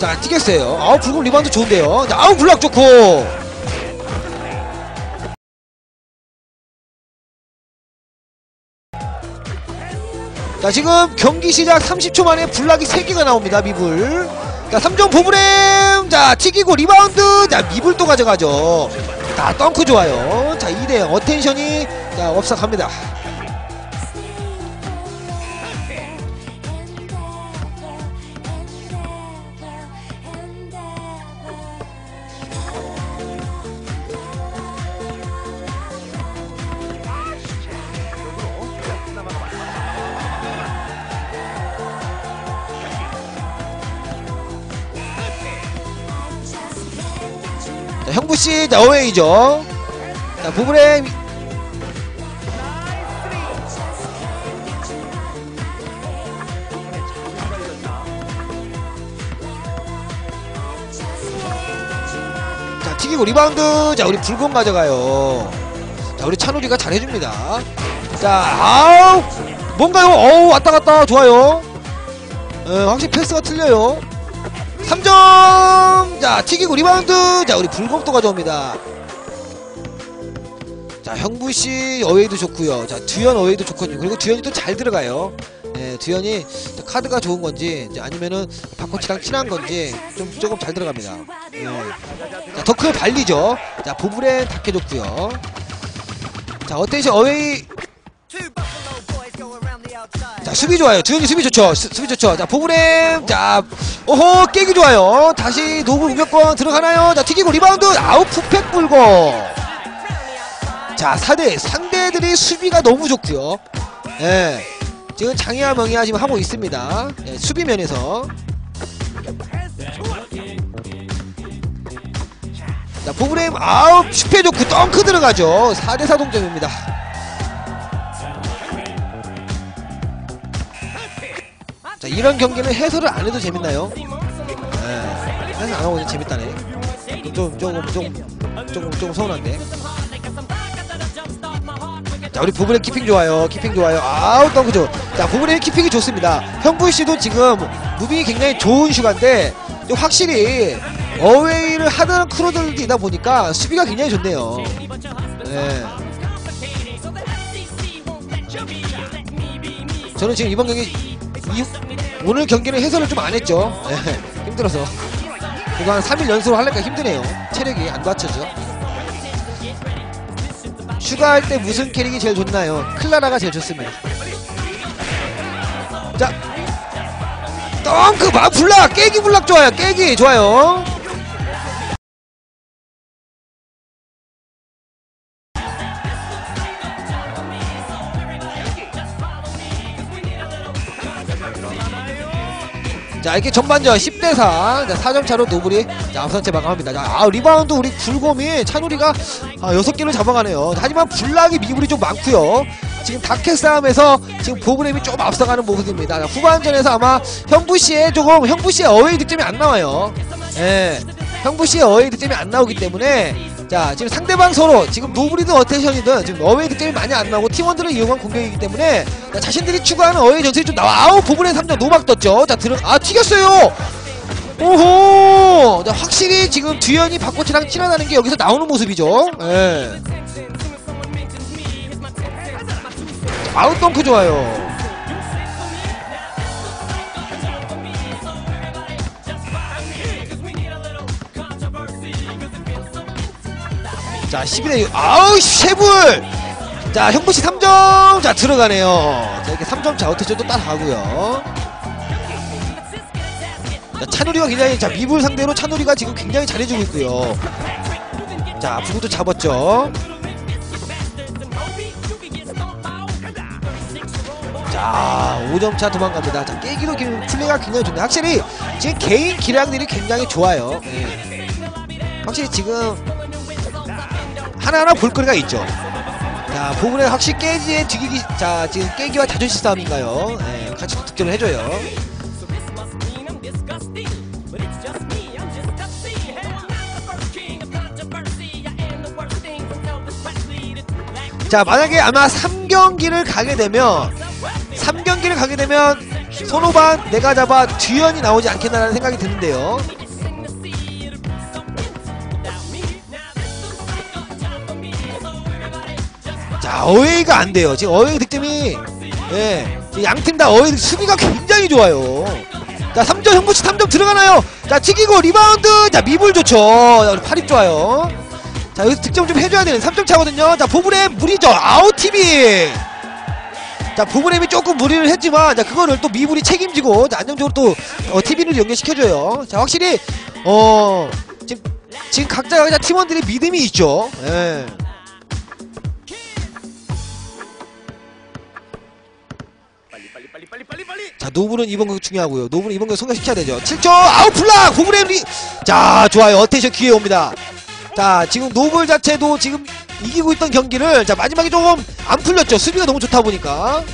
자 튀겼어요. 아우 붉은 리바운드 좋은데요. 자, 아우 블락 좋고. 자 지금 경기 시작 30초 만에 블락이 3개가 나옵니다 미불. 자 3점 보브램 자 튀기고 리바운드. 자 미불 또 가져가죠. 자 덩크 좋아요. 자 2대0 어텐션이 자 업사갑니다 자 어웨이죠. 자 보브램 자 튀기고 리바운드. 자 우리 붉은 가져가요. 자 우리 찬우리가 잘해줍니다. 자 아우! 뭔가요? 어우 왔다 갔다. 좋아요. 어, 확실히 패스가 틀려요 3점! 자 튀기고 리바운드! 자 우리 불검도 가져옵니다. 자 형부씨 어웨이도 좋고요. 자 듀현 어웨이도 좋거든요. 그리고 듀현이 또 잘 들어가요. 예, 듀현이 저 카드가 좋은 건지 아니면은 바코치랑 친한 건지 좀 조금 잘 들어갑니다. 예. 자 더크에 발리죠. 자 보브렌 닦여줬고요. 자 어텐션 어웨이 자 수비 좋아요. 두현이 수비 좋죠. 수, 수비 좋죠. 자 보브램 자 오호 깨기 좋아요. 다시 노블 공격권 들어가나요? 자 튀기고 리바운드. 아웃 푸팩 불고. 자 4대 상대들이 수비가 너무 좋고요. 예. 지금 장애와 명예와 지금 하고 있습니다. 예, 수비 면에서. 자 보브램 아웃 슈페 좋고 덩크 들어가죠. 4대4 동점입니다 이런 경기는 해설을 안 해도 재밌나요? 네, 해설 안 하고 재밌다네. 좀 조금 좀 조금 조금 서운한데. 자 우리 부분의 키핑 좋아요. 키핑 좋아요. 아우 덩크 좋. 자 부분의 키핑이 좋습니다. 형부 씨도 지금 무빙이 굉장히 좋은 슈가인데 좀 확실히 어웨이를 하는 크루들이다 보니까 수비가 굉장히 좋네요. 네. 저는 지금 이번 경기 이, 오늘 경기는 해설을 좀 안 했죠. 예, 힘들어서. 이거 한 3일 연습을 하려니까 힘드네요. 체력이 안 받쳐져. 슈가할 때 무슨 캐릭이 제일 좋나요? 클라라가 제일 좋습니다. 자, 덩크 마 블락 깨기 블락 좋아요. 깨기 좋아요. 자 이렇게 전반전 10대 4 자, 4점 차로 노블이 자 앞선 채 마감합니다. 자, 아 리바운드 우리 불곰이 찬우리가 아, 6개를 잡아가네요. 하지만 블락이 미블이 좀 많고요. 지금 다켓 싸움에서 지금 보브렘이 좀 앞서가는 모습입니다. 자, 후반전에서 아마 형부씨의 조금 형부씨의 어웨이 득점이 안 나와요. 예 형부씨의 어웨이 득점이 안 나오기 때문에 자 지금 상대방 서로 지금 노블이든 어텐션이든 지금 어웨이 득점이 많이 안 나오고 팀원들을 이용한 공격이기 때문에 자, 자신들이 추구하는 어웨이 전술이 좀 나와. 아우 보브렘 3점 노막 떴죠. 자 들어 아 튀겼어요! 오호! 자, 확실히 지금 듀현이 박코치랑 친하다는 게 여기서 나오는 모습이죠. 예. 아웃덩크 좋아요 자 11대 6 아우 쉐불 자 형부씨 3점! 자 들어가네요. 자 이렇게 3점 자 어떻게 또 따라가고요. 자, 찬우리가 굉장히 자 미불 상대로 찬우리가 지금 굉장히 잘해주고 있고요. 자 부구도 잡았죠. 자 5점차 도망갑니다. 자 깨기도 플레이가 굉장히 좋네. 확실히 지금 개인 기량들이 굉장히 좋아요. 예. 확실히 지금 하나하나 볼거리가 있죠. 자 부분에 확실히 깨지의 뒤기기 자 지금 깨기와 자존심 싸움인가요? 예, 같이 또 득점을 해줘요. 자 만약에 아마 3경기를 가게 되면 3경기를 가게 되면 손오반 내가 잡아 듀연이 나오지 않겠나라는 생각이 드는데요. 자 어웨이가 안 돼요. 지금 어웨이 득점이 예, 양팀 다 어웨이 수비가 굉장히 좋아요. 자 3점 형부치 3점 들어가나요? 자 튀기고 리바운드 자 미불 좋죠. 자, 팔입 좋아요. 자 여기서 득점 좀 해줘야 되는 3점 차거든요. 자 보브렘 무리죠. 아웃 TV. 자 보브렘이 조금 무리를 했지만 자 그거를 또 미불이 책임지고 자, 안정적으로 또 어, TV를 연결시켜줘요. 자 확실히 어 지금 지금 각자 각자 팀원들의 믿음이 있죠. 예. 자 노블은 이번 거 중요하고요. 노블은 이번 거 성공시켜야 되죠. 7초 아웃플락 보브렘리 자 좋아요. 어테이션 기회 옵니다. 자 지금 노블 자체도 지금 이기고 있던 경기를 자 마지막에 조금 안 풀렸죠. 수비가 너무 좋다 보니까.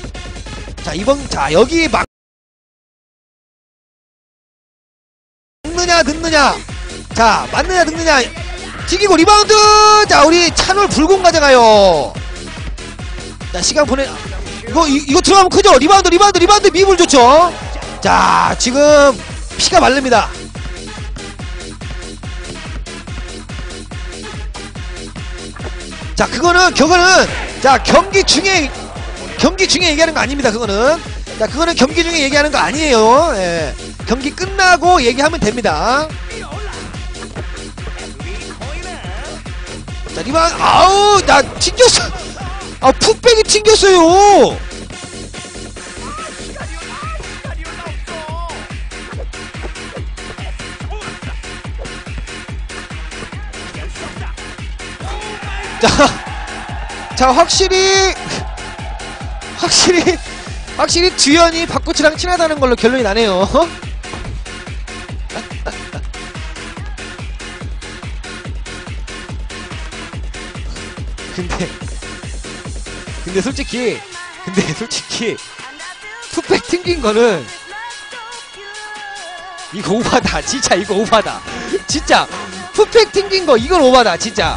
자 이번 자 여기 막 늦느냐 늦느냐. 자 맞느냐 늦느냐. 튀기고 리바운드! 자 우리 찬울 불공 가져가요. 자 시간 보내 이거 이, 이거 들어가면 크죠 리바운드 리바운드 리바운드. 미불 좋죠? 자 지금 피가 마릅니다. 자 그거는 그거는 자 경기 중에 경기 중에 얘기하는 거 아닙니다 그거는. 자 그거는 경기 중에 얘기하는 거 아니에요. 예. 경기 끝나고 얘기하면 됩니다. 자 리바운드 아우 나 튕겼어 아 풋백이 튕겼어요 자, 자 확실히 확실히 확실히 주연이 박구치랑 친하다는 걸로 결론이 나네요. 근데 근데 솔직히 근데 솔직히 투팩 튕긴 거는 이거 오바다. 진짜 이거 오바다. 진짜 투팩 튕긴 거 이건 오바다 진짜